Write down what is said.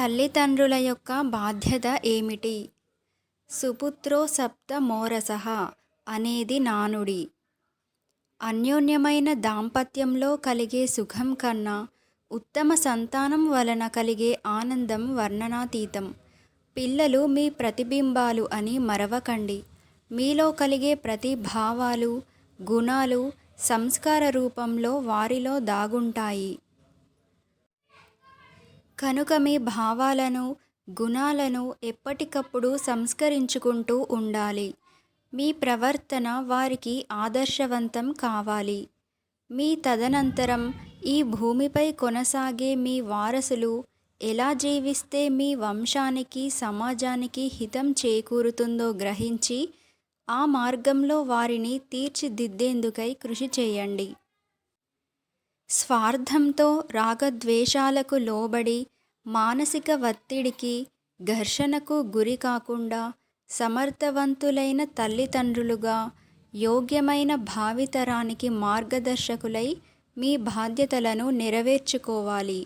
తల్లిదండ్రుల యొక్క బాధ్యత ఏమిటి? సుపుత్రో సప్త మోరసః అనేది నానుడి. అన్యోన్యమైన దాంపత్యంలో కలిగే సుఖం కన్నా ఉత్తమ సంతానం వలన కలిగే ఆనందం వర్ణనాతీతం. పిల్లలు మీ ప్రతిబింబాలు అని మరవకండి. మీలో కలిగే ప్రతి భావాలు గుణాలు సంస్కార రూపంలో వారిలో దాగుంటాయి. కనుక మీ భావాలను గుణాలను ఎప్పటికప్పుడు సంస్కరించుకుంటూ ఉండాలి. మీ ప్రవర్తన వారికి ఆదర్శవంతం కావాలి. మీ తదనంతరం ఈ భూమిపై కొనసాగే మీ వారసులు ఎలా జీవిస్తే మీ వంశానికి సమాజానికి హితం చేకూరుతుందో గ్రహించి ఆ మార్గంలో వారిని తీర్చిదిద్దేందుకై కృషి చేయండి. స్వార్థంతో రాగద్వేషాలకు లోబడి మానసిక ఒత్తిడికి ఘర్షణకు గురి కాకుండా సమర్థవంతులైన తల్లిదండ్రులుగా యోగ్యమైన భావితరానికి మార్గదర్శకులై మీ బాధ్యతలను నెరవేర్చుకోవాలి.